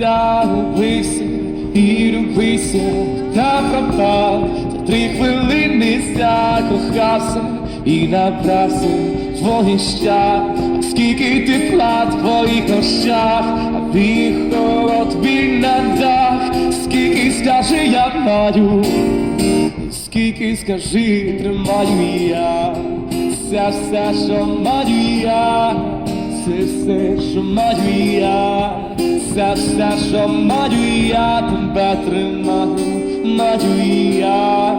життя губися і любися та пропав. За три хвилини закохався і набрався твоє щастя. Скільки тепла твоїх очах, а твій холод біль на дах. Скільки скажи я маю Скільки скажи, тримаю я. Все, все, що маю я Це все, що маю я Все, все, що маю я Тебе тримаю, маю я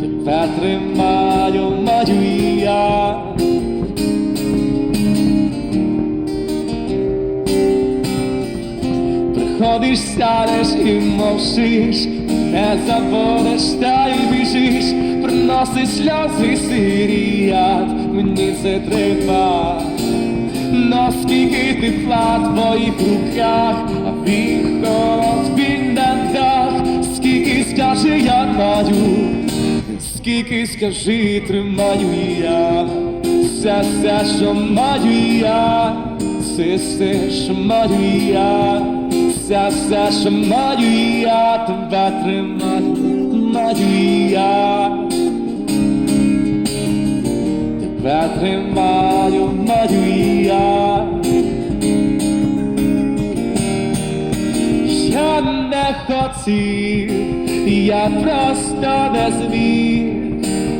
Тебе тримаю, маю я. Приходиш, сядеш і мовчиш, не забудеш та й біжиш, приносиш сльози сирі яд, мені це треба. Наскільки тепла в твоїх руках, а він холод він на дах, скільки скаже я маю, скільки скажи, тримаю я, все, все, що маю я, все, все, що маю я, все, все, що маю я, тебе тримаю, маю. Тебе тримаю, маю я. Не хотів, я просто не зміг,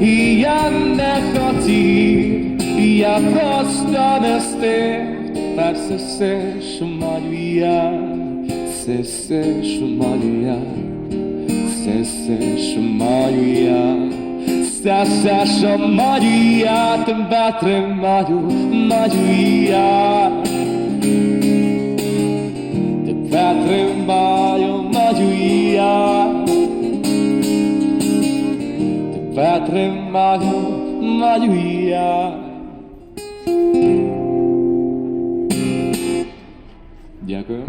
і я не хотів, я просто не встиг. Тепер це все, що маю я, це все, що маю я, це все, що маю я. Все, все, що маю я, тебе тримаю, маю я. Тебе тримаю, маю я. Тебе тримаю, маю я. Дякую.